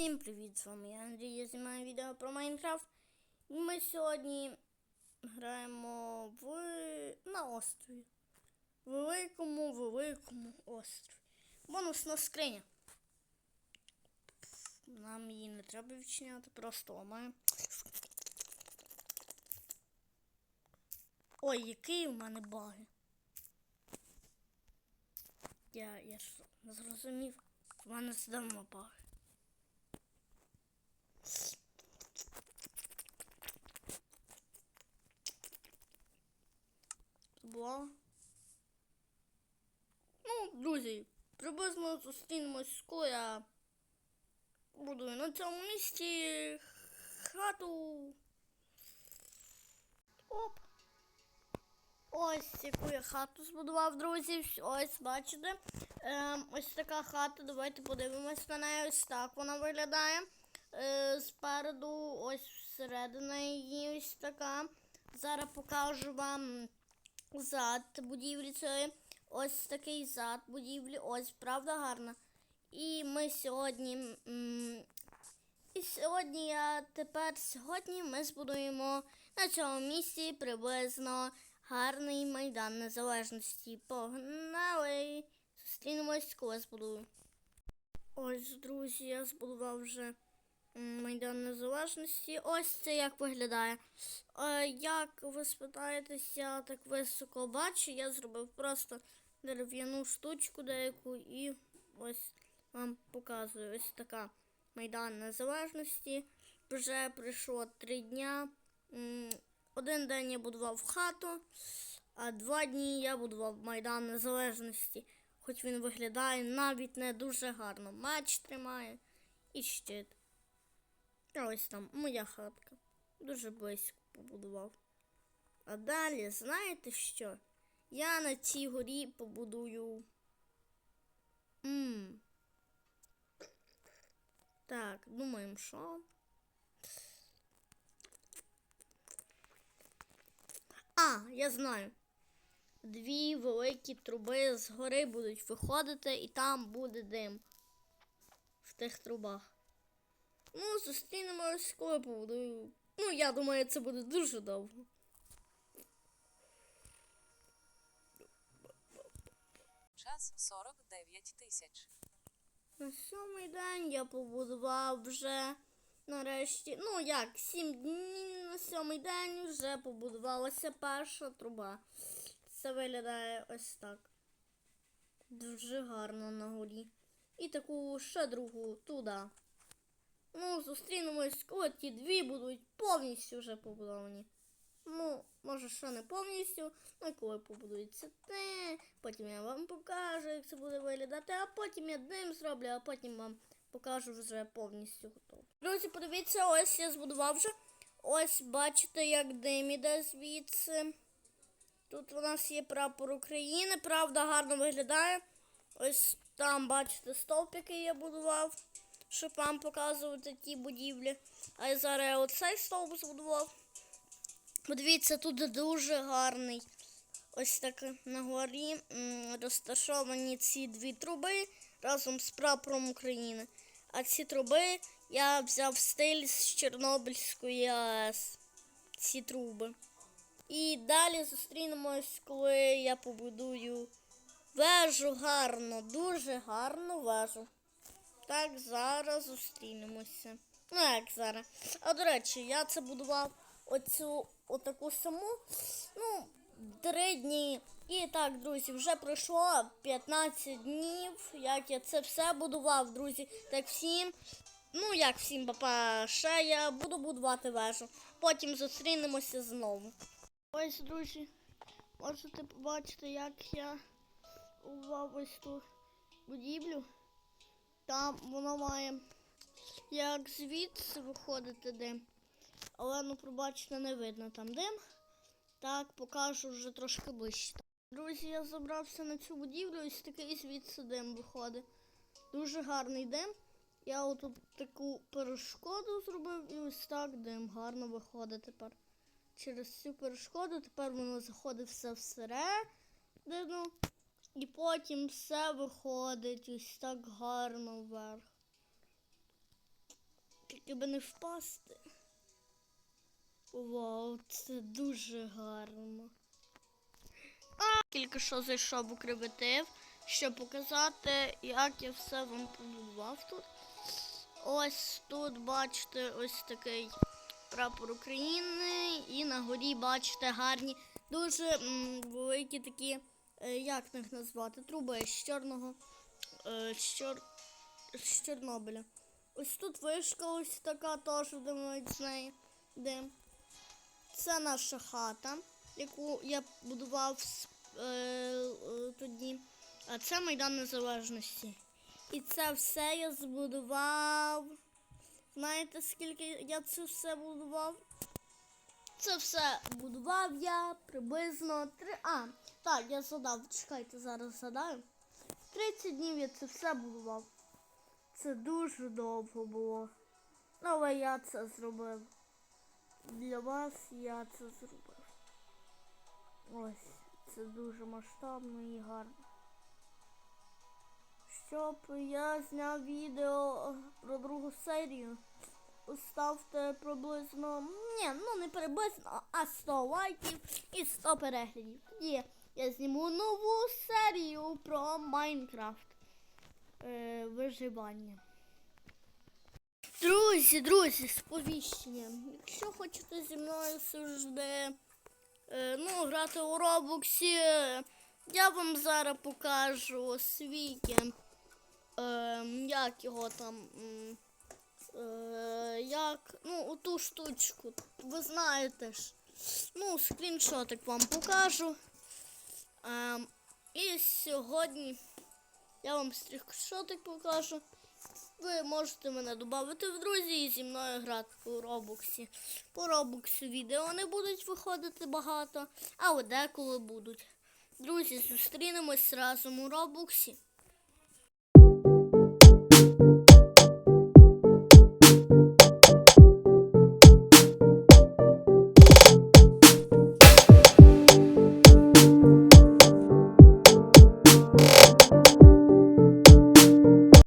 Всім привіт! З вами я Андрій, я знімаю відео про Майнкрафт. І ми сьогодні граємо в... на острові. Великому, великому острові. Бонусна скриня. Нам її не треба відчиняти, просто ламаємо. Ой, який у мене баги. Я, я ж не зрозумів. У мене здавно баги. Була. Ну, друзі, приблизно зустрінемось скоро. Буду на цьому місці хату. Оп. Ось яку я хату збудував, друзі. Ось, бачите. Ем, ось така хата. Давайте подивимось на неї. Ось так вона виглядає. Е, спереду, ось всередина її ось така. Зараз покажу вам зад будівлі цієї. Ось такий зад будівлі. Ось, правда, гарна. І ми сьогодні. І сьогодні я тепер сьогодні ми збудуємо на цьому місці приблизно гарний майдан незалежності. Погнали! Зустрінемось, коли збудую. Ось, друзі, я збудував вже майдан незалежності. Ось це як виглядає. Е, як ви спитаєтесь, я так високо бачу, я зробив просто дерев'яну штучку деяку і ось вам показую. Ось така майдан незалежності. Вже пройшло три дня. Один день я будував хату, а два дні я будував майдан незалежності. Хоч він виглядає навіть не дуже гарно. Меч тримає і щит. А ось там моя хатка. Дуже близько побудував. А далі, знаєте що? Я на цій горі побудую. Мм. Так, думаємо, що. А, я знаю. Дві великі труби з гори будуть виходити, і там буде дим в тих трубах. Ну, зустрінемось, коли побудую. Ну, я думаю, це буде дуже довго. Час 49 тисяч. На сьомий день я побудував вже нарешті. Ну як, сім днів на сьомий день вже побудувалася перша труба. Це виглядає ось так. Дуже гарно на горі. І таку ще другу туди. Ну, зустрінемось, коли ті дві будуть повністю вже побудовані. Ну, може, ще не повністю, ну коли побудується те, потім я вам покажу, як це буде виглядати, а потім я дим зроблю, а потім вам покажу вже повністю готово. Друзі, подивіться, ось я збудував вже. Ось бачите, як дим іде звідси. Тут у нас є прапор України, правда, гарно виглядає. Ось там, бачите, стовп, який я будував, щоб вам показувати ті будівлі. А я зараз оцей стовп збудував. Подивіться, тут дуже гарний. Ось так на горі розташовані ці дві труби разом з прапором України. А ці труби я взяв стиль з Чорнобильської АЕС. Ці труби. І далі зустрінемось, коли я побудую вежу гарно, дуже гарну вежу. Так, зараз зустрінемося. Ну, як зараз. А до речі, я це будував оцю отаку саму. Ну, три дні. І так, друзі, вже пройшло 15 днів, як я це все будував, друзі. Так всім. Ну, як всім, папа, ще я буду будувати вежу. Потім зустрінемося знову. Ось, друзі, можете побачити, як я будував ось ту будівлю. Там воно має як звідси виходити дим. Але ну пробачте, не видно там дим. Так, покажу вже трошки ближче. Друзі, я забрався на цю будівлю, ось такий звідси дим виходить. Дуже гарний дим. Я отут таку перешкоду зробив і ось так дим гарно виходить тепер. Через цю перешкоду тепер воно заходить все всередину. І потім все виходить ось так гарно вверх. Тільки би не впасти. Вау, це дуже гарно. А, тільки що зайшов у креветив, щоб показати, як я все вам побудував тут. Ось тут бачите ось такий прапор України, і на горі бачите гарні, дуже м, великі такі, як їх назвати, труби з чорного, е, з, чор... з Чорнобиля. Ось тут вишка ось така теж димить з неї дим. Це наша хата, яку я будував е, е, тоді. А це Майдан Незалежності. І це все я збудував. Знаєте, скільки я це все будував? Це все будував я приблизно три. А, так, я задав, чекайте, зараз згадаю. 30 днів я це все будував. Це дуже довго було. Але я це зробив. Для вас я це зробив. Ось, це дуже масштабно і гарно. Щоб я зняв відео про другу серію. Ставте приблизно. Ні, ну не приблизно, а 100 лайків і 100 переглядів. Тоді я зніму нову серію про Майнкрафт. Е, виживання. Друзі, друзі, сповіщення. Якщо хочете зі мною завжди е, ну, грати у Робоксі, е, я вам зараз покажу свій. Е, як його там. Е, як, ну, ту штучку, ви знаєте ж. Ну, скріншотик вам покажу. Е, і сьогодні я вам стрікшотик покажу. Ви можете мене додати в друзі і зі мною грати у Робоксі. По Робоксу відео не будуть виходити багато, але деколи будуть. Друзі, зустрінемось разом у Робоксі.